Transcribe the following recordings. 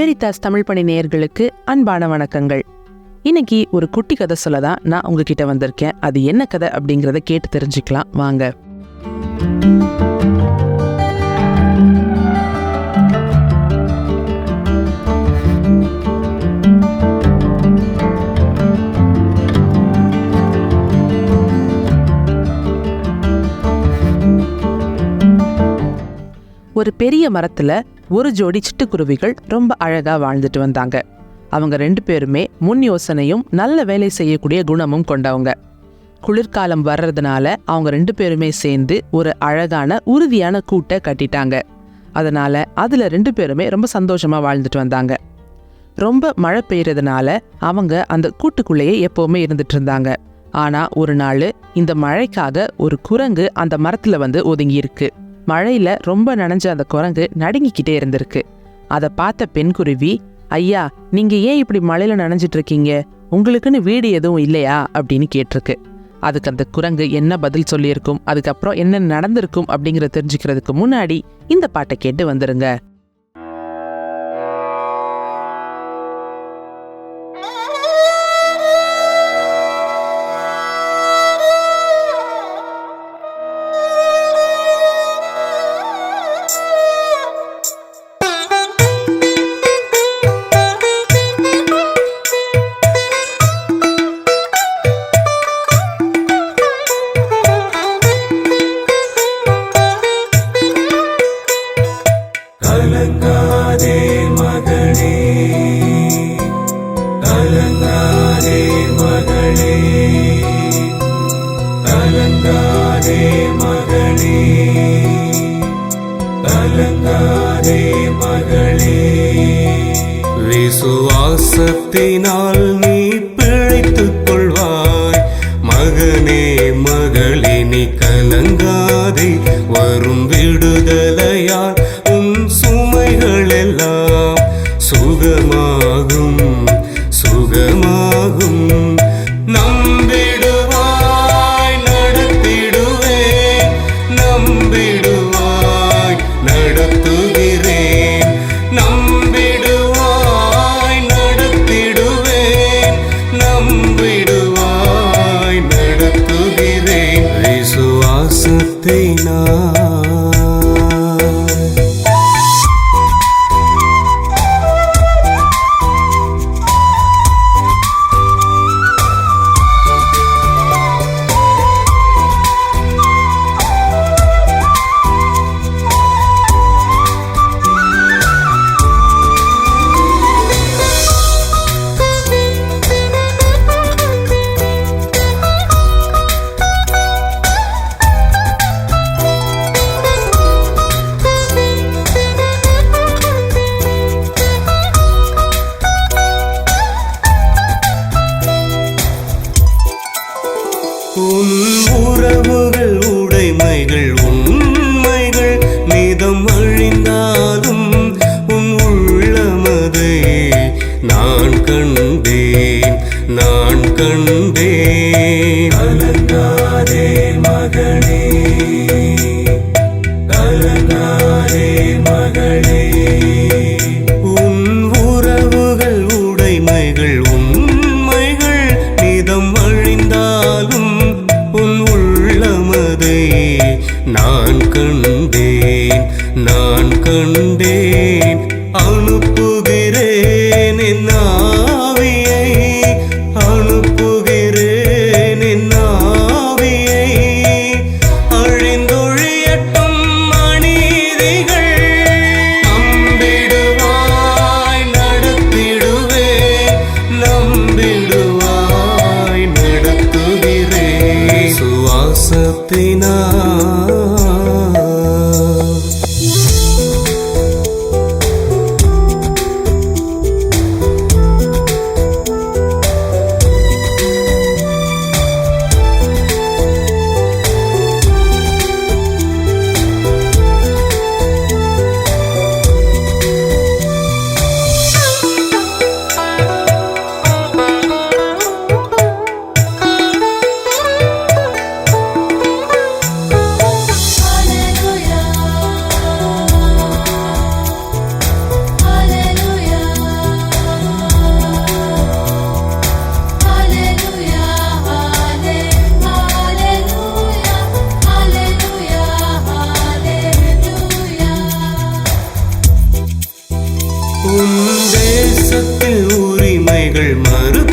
Veritas Tamil பணி நேயர்களுக்கு அன்பான வணக்கங்கள். இன்னைக்கு ஒரு குட்டி கதை சொல்ல தான் நான் உங்ககிட்ட வந்திருக்கேன். அது என்ன கதை அப்படிங்கிறத கேட்டு தெரிஞ்சுக்கலாம். வாங்க. ஒரு பெரிய மரத்துல ஒரு ஜோடி சிட்டுக்குருவிகள் ரொம்ப அழகா வாழ்ந்துட்டு வந்தாங்க. அவங்க ரெண்டு பேருமே முன் யோசனையும் நல்ல வேலை செய்யக்கூடிய குணமும் கொண்டவங்க. குளிர்காலம் வர்றதுனால அவங்க ரெண்டு பேருமே சேர்ந்து ஒரு அழகான உறுதியான கூட்டை கட்டிட்டாங்க. அதனால அதுல ரெண்டு பேருமே ரொம்ப சந்தோஷமா வாழ்ந்துட்டு வந்தாங்க. ரொம்ப மழை பெய்யறதுனால அவங்க அந்த கூட்டுக்குள்ளேயே எப்பவுமே இருந்துட்டு இருந்தாங்க. ஆனா ஒரு நாள் இந்த மழைக்காக ஒரு குரங்கு அந்த மரத்துல வந்து ஒதுங்கியிருக்கு. மழையில ரொம்ப நனைஞ்ச அந்த குரங்கு நடுங்கிக்கிட்டே இருந்திருக்கு. அதை பார்த்த பெண்குருவி ஐயா நீங்க ஏன் இப்படி மழையில நனைஞ்சிட்டு இருக்கீங்க? உங்களுக்குன்னு வீடு எதுவும் இல்லையா? அப்படின்னு கேட்டிருக்கு. அதுக்கு அந்த குரங்கு என்ன பதில் சொல்லியிருக்கும் அதுக்கப்புறம் என்ன நடந்திருக்கும் அப்படிங்கறத தெரிஞ்சுக்கிறதுக்கு முன்னாடி இந்த பாட்டை கேட்டு வந்துருங்க. உரிமைகள் மறு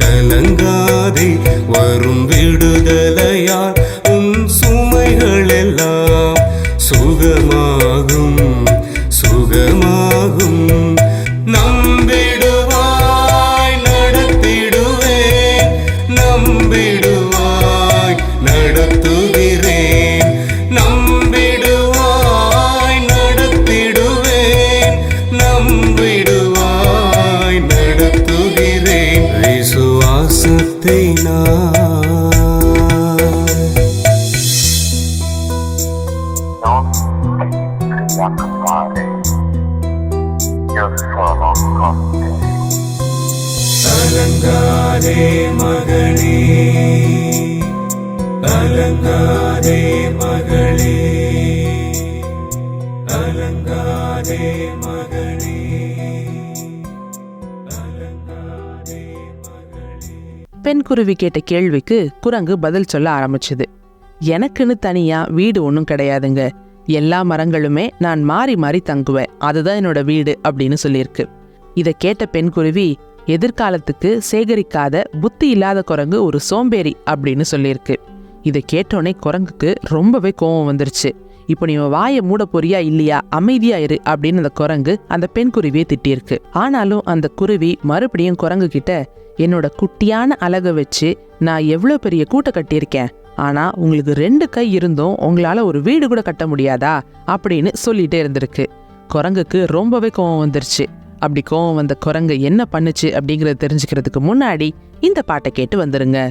கலங்காதே வரும் விடுதல் பெண் குருவி கேட்ட கேள்விக்கு குரங்கு பதில் சொல்ல ஆரம்பிச்சது. எனக்குன்னு தனியா வீடு ஒன்றும் கிடையாதுங்க. எல்லா மரங்களுமே நான் மாறி மாறி தங்குவேன். அதுதான் என்னோட வீடு அப்படின்னு சொல்லியிருக்கு. இதை கேட்ட பெண் குருவி எதிர்காலத்துக்கு சேகரிக்காத புத்தி இல்லாத குரங்கு ஒரு சோம்பேறி அப்படின்னு சொல்லியிருக்கு. இதை கேட்டோடனே குரங்குக்கு ரொம்பவே கோவம் வந்துருச்சு. இப்போ நீ உன் வாயை மூட போறியா இல்லையா? அமைதியா இரு அப்படின்னு அந்த குரங்கு அந்த பெண் குருவியை திட்டியிருக்கு. ஆனாலும் அந்த குருவி மறுபடியும் குரங்கு கிட்ட என்னோட குட்டியான அழகை வச்சு நான் எவ்வளோ பெரிய கூட்டை கட்டியிருக்கேன். ஆனா உங்களுக்கு ரெண்டு கை இருந்தும் உங்களால ஒரு வீடு கூட கட்ட முடியாதா? அப்படின்னு சொல்லிட்டே இருந்திருக்கு. குரங்குக்கு ரொம்பவே கோவம் வந்துருச்சு. அப்படி கோவம் வந்த குரங்கு என்ன பண்ணுச்சு அப்படிங்கிறத தெரிஞ்சுக்கிறதுக்கு முன்னாடி இந்த பாட்டை கேட்டு வந்துருங்க.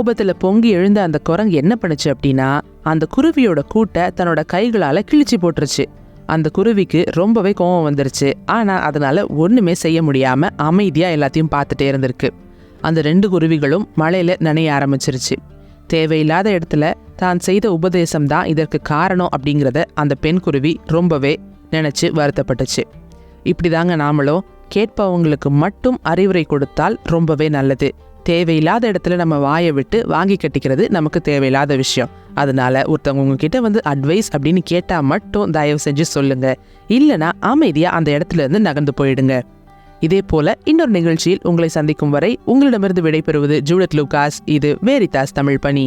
கோபத்துல பொங்கி எழுந்த அந்த குரங்கு என்ன பண்ணுச்சு அப்படின்னா அந்த குருவியோட கூட்டை தன்னோட கைகளால கிழிச்சு போட்டுருச்சு. அந்த குருவிக்கு ரொம்பவே கோபம் வந்துருச்சு. ஆனா அதனால ஒண்ணுமே செய்ய முடியாம அமைதியா எல்லாத்தையும் பார்த்துட்டே இருந்திருக்கு. அந்த ரெண்டு குருவிகளும் மழையில நனைய ஆரம்பிச்சிருச்சு. தேவையில்லாத இடத்துல தான் செய்த உபதேசம் தான் இதற்கு காரணம் அப்படிங்கிறத அந்த பெண் குருவி ரொம்பவே நினைச்சு வருத்தப்பட்டுச்சு. இப்படிதாங்க நாமளும் கேட்பவங்களுக்கு மட்டும் அறிவுரை கொடுத்தால் ரொம்பவே நல்லது. தேவையில்லாத இடத்துல நம்ம வாயை விட்டு வாங்கி கட்டிக்கிறது நமக்கு தேவையில்லாத விஷயம். அதனால ஒருத்தவங்க உங்ககிட்ட வந்து அட்வைஸ் அப்படின்னு கேட்டால் மட்டும் தயவு செஞ்சு சொல்லுங்க. இல்லைனா அமைதியாக அந்த இடத்துல இருந்து நகர்ந்து போயிடுங்க. இதே போல இன்னொரு நிகழ்ச்சியில் உங்களை சந்திக்கும் வரை உங்களிடமிருந்து விடைபெறுவது ஜூலத் லூகாஸ் இது வேரிதாஸ் தமிழ் பணி.